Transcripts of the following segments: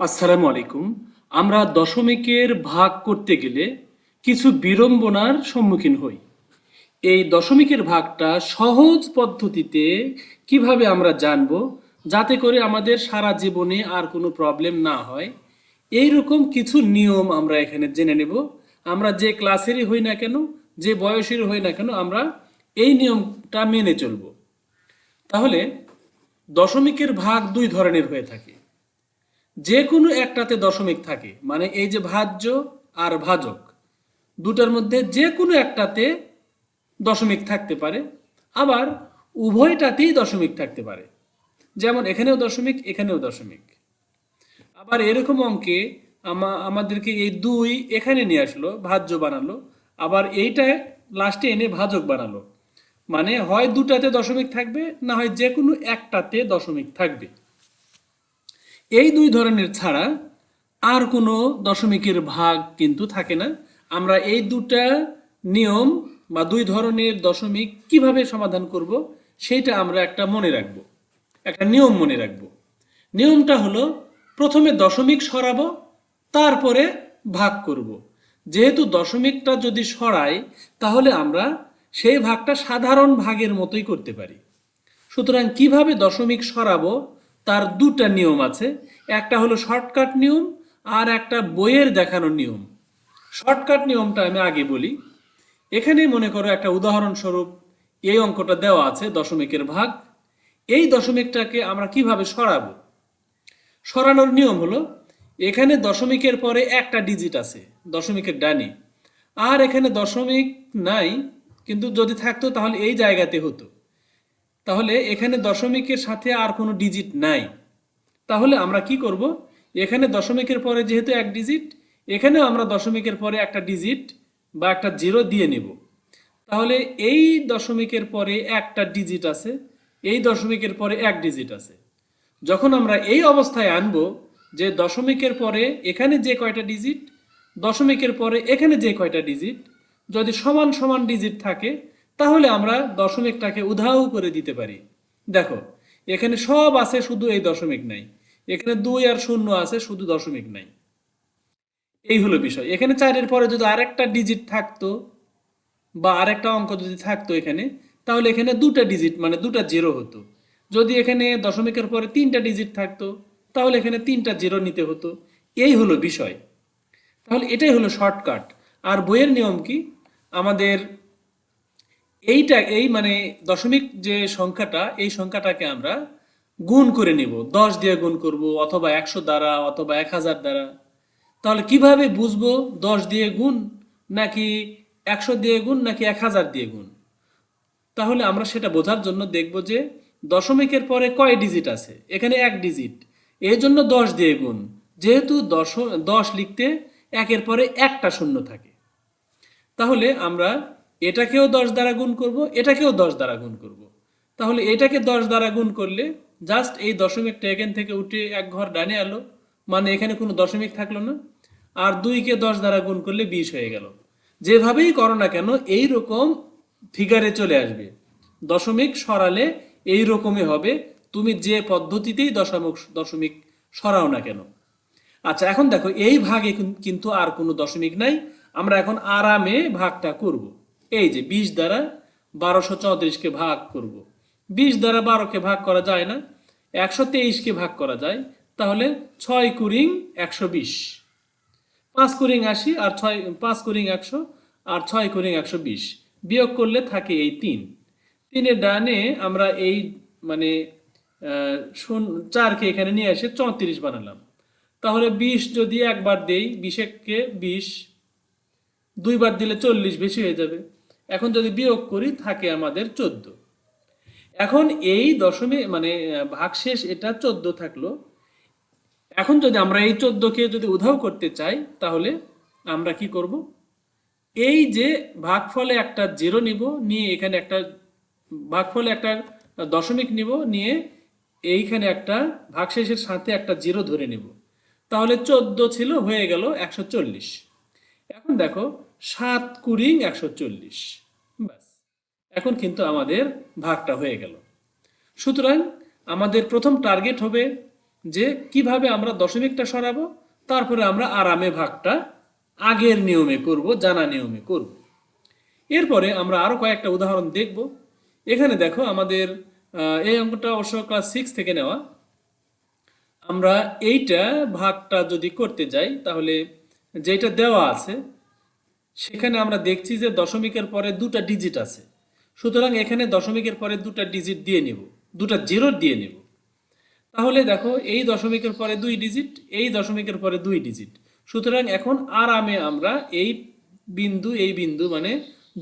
আসসালামু আলাইকুম। আমরা দশমিকের ভাগ করতে গেলে কিছু বিড়ম্বনার সম্মুখীন হই। এই দশমিকের ভাগটা সহজ পদ্ধতিতে কীভাবে আমরা জানব যাতে করে আমাদের সারা জীবনে আর কোনো প্রবলেম না হয় এই রকম কিছু নিয়ম আমরা এখানে জেনে নেব। আমরা যে ক্লাসেরই হই না কেন, যে বয়সের হই না কেন, আমরা এই নিয়মটা মেনে চলব। তাহলে দশমিকের ভাগ দুই ধরনের হয়ে থাকে। যে কোনো একটাতে দশমিক থাকে মানে এই যে ভাজ্য আর ভাজক, দুটার মধ্যে যে কোনো একটাতে দশমিক থাকতে পারে, আবার উভয়টাতেই দশমিক থাকতে পারে। যেমন এখানেও দশমিক এখানেও দশমিক। আবার এরকম অঙ্কে আমাদেরকে এই দুই এখানে নিয়ে আসলো, ভাজ্য বানালো, আবার এইটা লাস্টে এনে ভাজক বানালো। মানে হয় দুটাতে দশমিক থাকবে, না হয় যে কোনো একটাতে দশমিক থাকবে। এই দুই ধরনের ছাড়া আর কোনো দশমিকের ভাগ কিন্তু থাকে না। আমরা এই দুটা নিয়ম বা দুই ধরনের দশমিক কীভাবে সমাধান করব সেইটা আমরা একটা মনে রাখব, একটা নিয়ম মনে রাখব। নিয়মটা হলো, প্রথমে দশমিক সরাবো, তারপরে ভাগ করব। যেহেতু দশমিকটা যদি সরাই, তাহলে আমরা সেই ভাগটা সাধারণ ভাগের মতোই করতে পারি। সুতরাং কীভাবে দশমিক সরাবো তার দুটা নিয়ম আছে। একটা হলো শর্টকাট নিয়ম আর একটা বইয়ের দেখানো নিয়ম। শর্টকাট নিয়মটা আমি আগে বলি। এখানে মনে করো একটা উদাহরণস্বরূপ এই অঙ্কটা দেওয়া আছে, দশমিকের ভাগ। এই দশমিকটাকে আমরা কীভাবে সরাবো? সরানোর নিয়ম হলো, এখানে দশমিকের পরে একটা ডিজিট আছে, দশমিকের ডানে। আর এখানে দশমিক নাই, কিন্তু যদি থাকতো তাহলে এই জায়গাতে হতো। তাহলে এখানে দশমিকের সাথে আর কোনো ডিজিট নাই। তাহলে আমরা কি করব? এখানে দশমিকের পরে যেহেতু এক ডিজিট এখানেও আমরা দশমিকের পরে একটা ডিজিট বা একটা জিরো দিয়ে নেব। তাহলে এই দশমিকের পরে একটা ডিজিট আছে, এই দশমিকের পরে এক ডিজিট আছে। যখন আমরা এই অবস্থায় আনব যে দশমিকের পরে এখানে যে কয়টা ডিজিট দশমিকের পরে এখানে যে কয়টা ডিজিট যদি সমান সমান ডিজিট থাকে তাহলে আমরা দশমিকটাকে উধাও করে দিতে পারি। দেখো, এখানে সব আছে, শুধু এই দশমিক নাই। এখানে দুই আর শূন্য আছে, শুধু দশমিক নাই। এই হলো বিষয়। এখানে চারের পরে যদি আরেকটা ডিজিট থাকতো, বা আরেকটা অঙ্ক যদি থাকতো এখানে, তাহলে এখানে দুটা ডিজিট মানে দুটা জিরো হতো। যদি এখানে দশমিকের পরে তিনটা ডিজিট থাকতো, তাহলে এখানে তিনটা জিরো নিতে হতো। এই হলো বিষয়। তাহলে এটাই হলো শর্টকাট আর বইয়ের নিয়ম কি? আমাদের এইটা, এই মানে দশমিক যে সংখ্যাটা, এই সংখ্যাটাকে আমরা গুণ করে নিব। দশ দিয়ে গুণ করব, অথবা একশো দ্বারা, অথবা এক হাজার দ্বারা। তাহলে কীভাবে বুঝব দশ দিয়ে গুণ নাকি একশো দিয়ে গুণ নাকি এক হাজার দিয়ে গুণ? তাহলে আমরা সেটা বোঝার জন্য দেখব যে দশমিকের পরে কয় ডিজিট আছে? এখানে এক ডিজিট এই জন্য দশ দিয়ে গুণ। যেহেতু দশ দশ লিখতে একের পরে একটা শূন্য থাকে। তাহলে আমরা এটাকেও দশ দ্বারা গুণ করব, এটাকেও দশ দ্বারা গুণ করব। তাহলে এটাকে দশ দ্বারা গুণ করলে জাস্ট এই দশমিকটা এখান থেকে উঠে এক ঘর ডানে আলো মানে এখানে কোনো দশমিক থাকল না, আর দুইকে দশ দ্বারা গুণ করলে বিশ হয়ে গেল। যেভাবেই করো না কেন, এই রকম ফিগারে চলে আসবে। দশমিক সরালে এই রকমই হবে, তুমি যে পদ্ধতিতেই দশমিক দশমিক সরাও না কেন। আচ্ছা এখন দেখো, এই ভাগে কিন্তু আর কোনো দশমিক নাই, আমরা এখন আরামে ভাগটা করব। এই যে বিশ দ্বারা বারোশো চৌত্রিশকে ভাগ করব। বিশ দ্বারা বারোকে ভাগ করা যায় না, একশো তেইশকে ভাগ করা যায়, তাহলে ছয় কুড়িং একশো বিশ। পাঁচ কুড়িং আশি আর ছয়, পাঁচ কুড়িং একশো আর ছয় কুড়িং একশো বিশ। বিয়োগ করলে থাকে এই তিন। তিনের ডানে আমরা এই মানে চারকে এখানে নিয়ে এসে চৌত্রিশ বানালাম। তাহলে বিশ যদি একবার দেই, বিশেককে বিশ, দুইবার দিলে চল্লিশ বেশি হয়ে যাবে। এখন যদি বিয়োগ করি, থাকে আমাদের চোদ্দ। এখন এই দশমী মানে ভাগশেষ এটা চোদ্দ থাকল। এখন যদি আমরা এই চোদ্দকে যদি উধাও করতে চাই, তাহলে আমরা কি করব? এই যে ভাগফলে একটা জিরো নিব, নিয়ে এখানে একটা ভাগফলে একটা দশমিক নিব, নিয়ে এইখানে একটা ভাগশেষের সাথে একটা জিরো ধরে নিব। তাহলে চোদ্দ ছিল, হয়ে গেল একশো চল্লিশ। এখন দেখো, সাত কুড়িং একশো চল্লিশ। ব্যাস। এখন কিন্তু আমাদের ভাগটা হয়ে গেল। সুতরাং আমাদের প্রথম টার্গেট হবে যে কীভাবে আমরা দশমিকটা সরাবো, তারপরে আমরা আরামে ভাগটা আগের নিয়মে করব, জানা নিয়মে করব। এরপরে আমরা আরও কয়েকটা উদাহরণ দেখব। এখানে দেখো আমাদের এই অঙ্কটা অবশ্য ক্লাস সিক্স থেকে নেওয়া। আমরা এইটা ভাগটা যদি করতে যাই, তাহলে যেটা দেওয়া আছে, সেখানে আমরা দেখছি যে দশমিকের পরে দুটা ডিজিট আছে। সুতরাং এখানে দশমিকের পরে দুটা ডিজিট দিয়ে নেব, দুটা জিরো দিয়ে নেব। তাহলে দেখো, এই দশমিকের পরে দুই ডিজিট এই দশমিকের পরে দুই ডিজিট সুতরাং এখন আরামে আমরা এই বিন্দু এই বিন্দু মানে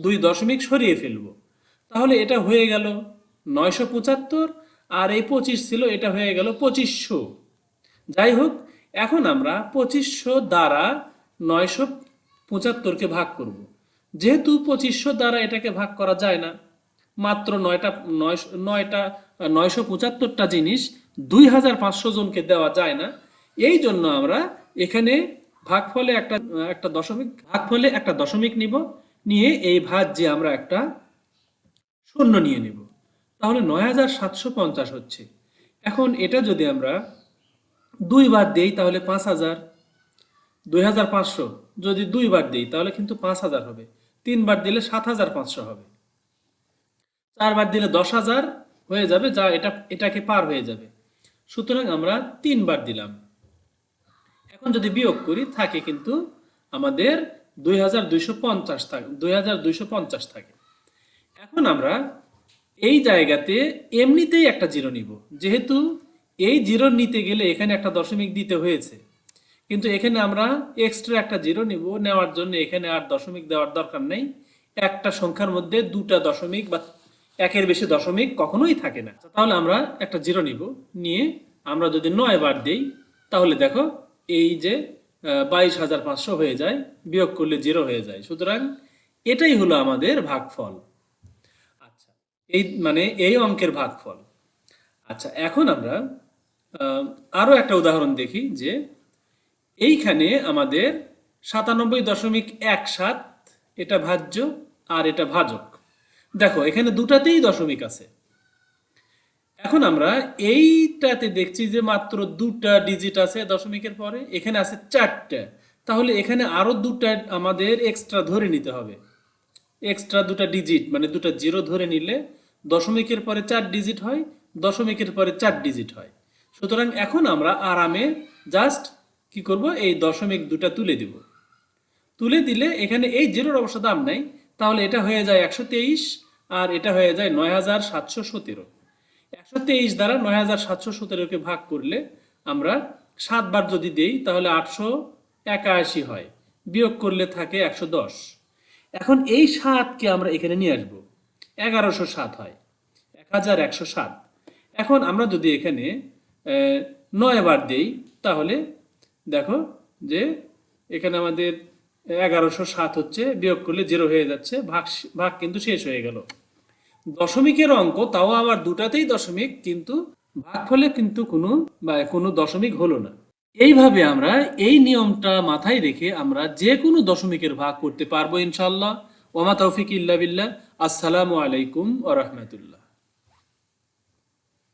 দুই দশমিক সরিয়ে ফেলব। তাহলে এটা হয়ে গেল নয়শো পঁচাত্তর, আর এই পঁচিশ ছিল, এটা হয়ে গেল পঁচিশশো। যাই হোক, এখন আমরা পঁচিশশো দ্বারা নয়শো পঁচাত্তরকে ভাগ করব। যেহেতু পঁচিশশো দ্বারা এটাকে ভাগ করা যায় না, মাত্র নয়টা নয় নয়টা, নয়শো পঁচাত্তরটা জিনিস দুই হাজার পাঁচশো জনকে দেওয়া যায় না। এই জন্য আমরা এখানে ভাগফলে একটা একটা দশমিক, ভাগফলে একটা দশমিক নিব, নিয়ে এই ভাগ যে আমরা একটা শূন্য নিয়ে নেব। তাহলে নয় হাজার সাতশো পঞ্চাশ হচ্ছে। এখন এটা যদি আমরা দুইবার দেই, তাহলে পাঁচ হাজার। দুই হাজার পাঁচশো। যদি দুইবার দিই, তাহলে কিন্তু পাঁচ হাজার হবে। তিনবার দিলে সাত হাজার পাঁচশো হবে। চারবার দিলে দশ হাজার হয়ে যাবে, যা এটা, এটাকে পার হয়ে যাবে। সুতরাং আমরা তিনবার দিলাম। এখন যদি বিয়োগ করি, থাকে কিন্তু আমাদের দুই হাজার দুইশো পঞ্চাশ থাকে, দুই হাজার দুইশো পঞ্চাশ থাকে। এখন আমরা এই জায়গাতে এমনিতেই একটা জিরো নিব। যেহেতু এই জিরো নিতে গেলে এখানে একটা দশমিক দিতে হয়েছে। কিন্তু এখানে আমরা এক্সট্রা একটা জিরো নিব। নেওয়ার জন্য এখানে আর দশমিক দেওয়ার দরকার নেই। একটা সংখ্যার মধ্যে দুটা দশমিক বা একের বেশি দশমিক কখনোই থাকে না। তাহলে আমরা একটা জিরো নিব। নিয়ে আমরা যদি নয় বার দিই, তাহলে দেখো এই যে বাইশ হাজার পাঁচশো হয়ে যায়, বিয়োগ করলে জিরো হয়ে যায়। সুতরাং এটাই হলো আমাদের ভাগফল। আচ্ছা এই মানে এই অঙ্কের ভাগফল। আচ্ছা এখন আমরা আরও একটা উদাহরণ দেখি যে এইখানে আমাদের সাতানব্বই দশমিক এক সাত, এটা ভাজ্য আর এটা ভাজক। দেখো, এখানে দুটাতেই দশমিক আছে। এখন আমরা এইটাতে দেখছি যে মাত্র দুটা ডিজিট আছে দশমিকের পরে, এখানে আছে চারটা। তাহলে এখানে আরও দুটা আমাদের এক্সট্রা ধরে নিতে হবে। এক্সট্রা দুটা ডিজিট মানে দুটা জিরো ধরে নিলে দশমিকের পরে চার ডিজিট হয়, দশমিকের পরে চার ডিজিট হয়। সুতরাং এখন আমরা আরামে জাস্ট কি করব? এই দশমিক দুটা তুলে দিব। তুলে দিলে এখানে এই জিরোর অবশ্য দাম নাই, তাহলে এটা হয়ে যায় একশো তেইশ আর এটা হয়ে যায় নয় হাজার সাতশো সতেরো। একশো তেইশ দ্বারা নয় হাজার সাতশো সতেরোকে ভাগ করলে আমরা সাতবার যদি দেই, তাহলে আটশো একাশি হয়। বিয়োগ করলে থাকে একশো দশ। এখন এই সাতকে আমরা এখানে নিয়ে আসব। এগারোশো সাত হয়। এক হাজার একশো সাত। এখন আমরা যদি এখানে নয় বার দেই, তাহলে দেখো যে এখানে আমাদের এগারোশো সাত হচ্ছে, বিয়োগ করলে জিরো হয়ে যাচ্ছে, ভাগ ভাগ কিন্তু শেষ হয়ে গেল। দশমিকের অঙ্ক, তাও আবার দুটাতেই দশমিক, কিন্তু ভাগফলে কিন্তু কোনো, বা কোনো দশমিক হলো না। এইভাবে আমরা এই নিয়মটা মাথায় রেখে আমরা যে কোনো দশমিকের ভাগ করতে পারব ইনশাল্লাহ ওমা তৌফিক ইল্লা বিল্লাহ। আসসালামু আলাইকুম ওয়া রাহমাতুল্লাহ।